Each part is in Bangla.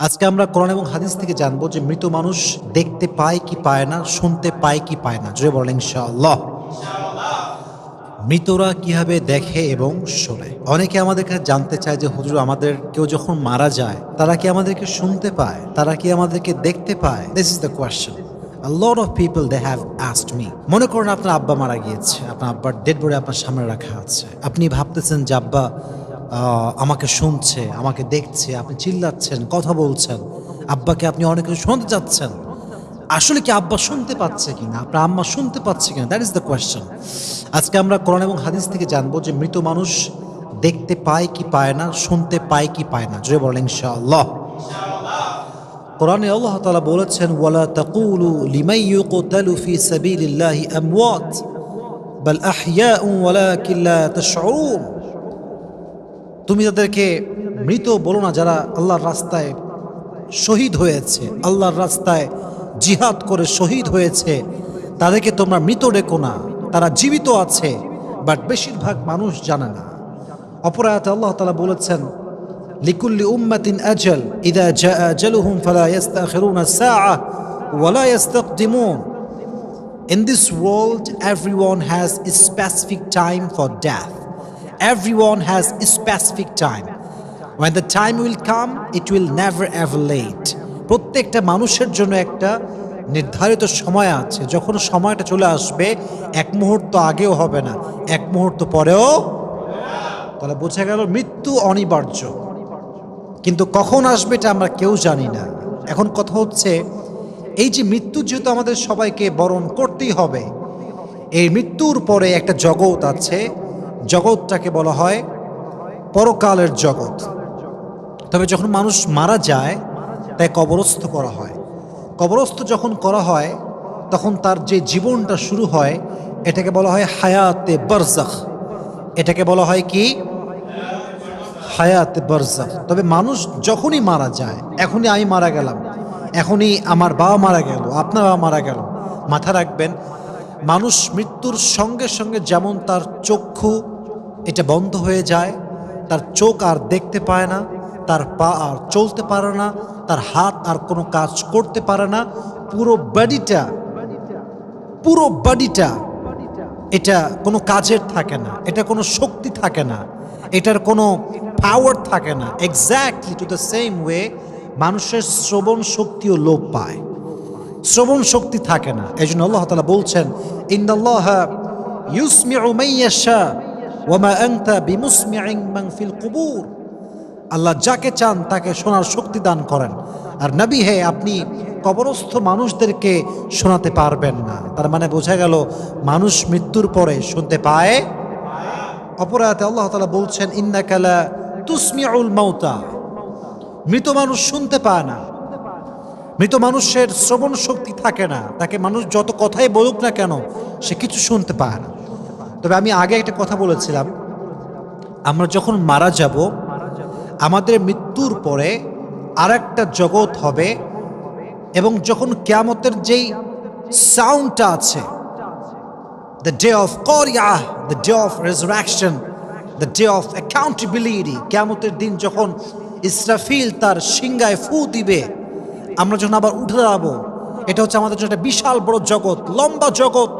আজকে আমরা কোরআন এবং হাদিস থেকে জানব যে মৃত মানুষ দেখতে পায় কি পায় না, শুনতে পায় কি পায় না। জুড়ে বলেন, ইনশাআল্লাহ। মৃতরা কীভাবে দেখে এবং শোনে? অনেকে আমাদের কাছে জানতে চায় যে, হুজুর, আমাদের কেউ যখন মারা যায়, তারা কি আমাদেরকে শুনতে পায়? তারা কি আমাদেরকে দেখতে পায়? This is the question lot of people, they have asked me. মনে করেন, আপনার আব্বা মারা গিয়েছে, আপনার আব্বার ডেড বডি আপনার সামনে রাখা আছে। আপনি ভাবতেছেন যে, আব্বা আমাকে শুনছে, আমাকে দেখছে, আপনি চিল্লাচ্ছেন, কথা বলছেন। আব্বাকে আপনি অনেক কিছু শুনতে চাচ্ছেন। আসলে কি আব্বা শুনতে পাচ্ছে কিনা? আপনার আম্মা শুনতে পাচ্ছে কিনা? দ্যাট ইজ দ্য কোয়েশ্চেন আজকে আমরা কোরআন এবং হাদিস থেকে জানব যে মৃত মানুষ দেখতে পায় কি পায় না, শুনতে পায় কি পায় না। জয় বলেন, ইনশাআল্লাহ। কোরআনে আল্লাহ তাআলা বলেছেন, ওয়ালা তাকুলু লিমাই ইউকতালু ফি সাবিলিল্লাহি আমওয়াত, বাল আহইয়াউ ওয়ালাকিন লা তাশউরুন। তুমি তাদেরকে মৃত বলো না যারা আল্লাহর রাস্তায় শহীদ হয়েছে আল্লাহর রাস্তায় জিহাদ করে শহীদ হয়েছে। তাদেরকে তোমরা মৃত ডেকো না তারা জীবিত আছে বাট বেশিরভাগ মানুষ জানে না। অপরায়তে আল্লাহ তালা বলেছেন লিকুল্লি উম্মাতিন আজল ইদা জা আজলুহুম ফালা ইয়াস্তাখিরুনা সাআ ওয়ালা ইয়াস্তাকদিমুন। In this world, everyone has a specific time for death. Everyone has a specific time. When the time will come, it will never ever late. প্রত্যেকটা মানুষের জন্য একটা নির্ধারিত সময় আছে। যখন সময়টা চলে আসবে এক মুহূর্ত আগেও হবে না। এক মুহূর্ত পরেও তাহলে বোঝা গেল মৃত্যু অনিবার্য। কিন্তু কখন আসবে এটা আমরা কেউ জানি না। এখন কথা হচ্ছে এই যে মৃত্যু যেহেতু আমাদের সবাইকে বরণ করতেই হবে এই মৃত্যুর পরে একটা জগৎ আছে। জগৎটাকে বলা হয় পরকালের জগৎ। তবে যখন মানুষ মারা যায়, তাই কবরস্থ করা হয়। কবরস্থ যখন করা হয়, তখন তার যে জীবনটা শুরু হয়, এটাকে বলা হয় হায়াতে বরজাখ। এটাকে বলা হয় কি? হায়াতে বরজাখ। তবে মানুষ যখনই মারা যায়, এখনই আমি মারা গেলাম। এখনই আমার বাবা মারা গেল, আপনার বাবা মারা গেল। মাথা রাখবেন মানুষ মৃত্যুর সঙ্গে সঙ্গে যেমন তার চক্ষু এটা বন্ধ হয়ে যায়, তার চোখ আর দেখতে পায় না, তার পা আর চলতে পারে না, তার হাত আর কোনো কাজ করতে পারে না, পুরো বডিটা পুরো বডিটা এটা কোনো কাজের থাকে না, এটা কোনো শক্তি থাকে না, এটার কোনো পাওয়ার থাকে না exactly to the same way মানুষের শ্রবণ শক্তিও লোপ পায়। শ্রবণ শক্তি থাকে না। এই জন্য আল্লাহ তালা বলছেন ইন্দাল্লাহ ইউসমিউ মাইয়াশা ওয়ামা আনতা বিমুসমিউন মান ফিল কুবুর। আল্লাহ যাকে চান তাকে শোনার শক্তি দান করেন। আর নবী হে, আপনি কবরস্থ মানুষদেরকে শোনাতে পারবেন না। তার মানে বোঝা গেল, মানুষ মৃত্যুর পরে শুনতে পায়। অপরাধে আল্লাহ তালা বলছেন ইন্নাকালা তুসমিউল মাউতা। মৃত মানুষ শুনতে পায় না। মৃত মানুষের শ্রবণ শক্তি থাকে না। তাকে মানুষ যত কথাই বলুক না কেন, সে কিছু শুনতে পায় না। তবে আমি আগে একটা কথা বলেছিলাম। আমরা যখন মারা যাব, আমাদের মৃত্যুর পরে আর একটা জগৎ হবে এবং যখন কেয়ামতের যেই সাউন্ডটা আছে দ্য ডে অফ করিয়া the day of resurrection the day of accountability কেয়ামতের দিন যখন ইসরাফিল তার সিংগায় ফু দিবে আমরা যখন আবার উঠে দাঁড়াবো, এটা হচ্ছে আমাদের জন্য একটা বিশাল বড় জগৎ, লম্বা জগৎ।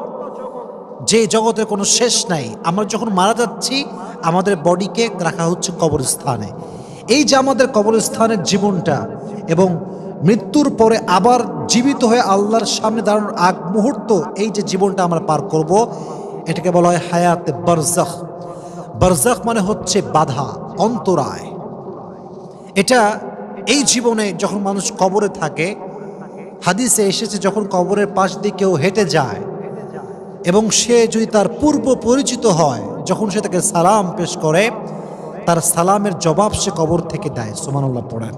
যে জগতের কোনো শেষ নাই। আমরা যখন মারা যাচ্ছি, আমাদের বডিকে রাখা হচ্ছে কবরস্থানে। এই যে আমাদের কবরস্থানের জীবনটা এবং মৃত্যুর পরে আবার জীবিত হয়ে আল্লাহর সামনে দাঁড়ানোর আগ মুহূর্ত, এই যে জীবনটা আমরা পার করব, এটাকে বলা হয় হায়াত বরজাখ। বরজাখ মানে হচ্ছে বাধা, অন্তরায়। এটা এই জীবনে যখন মানুষ কবরে থাকে, হাদিসে এসেছে যখন কবরের পাশ দিয়ে কেউ হেঁটে যায় এবং সে যদি তার পূর্ব পরিচিত হয়, যখন সে তাকে সালাম পেশ করে, তার সালামের জবাব সে কবর থেকে দেয়। সোমানুল্লাহ পড়েন।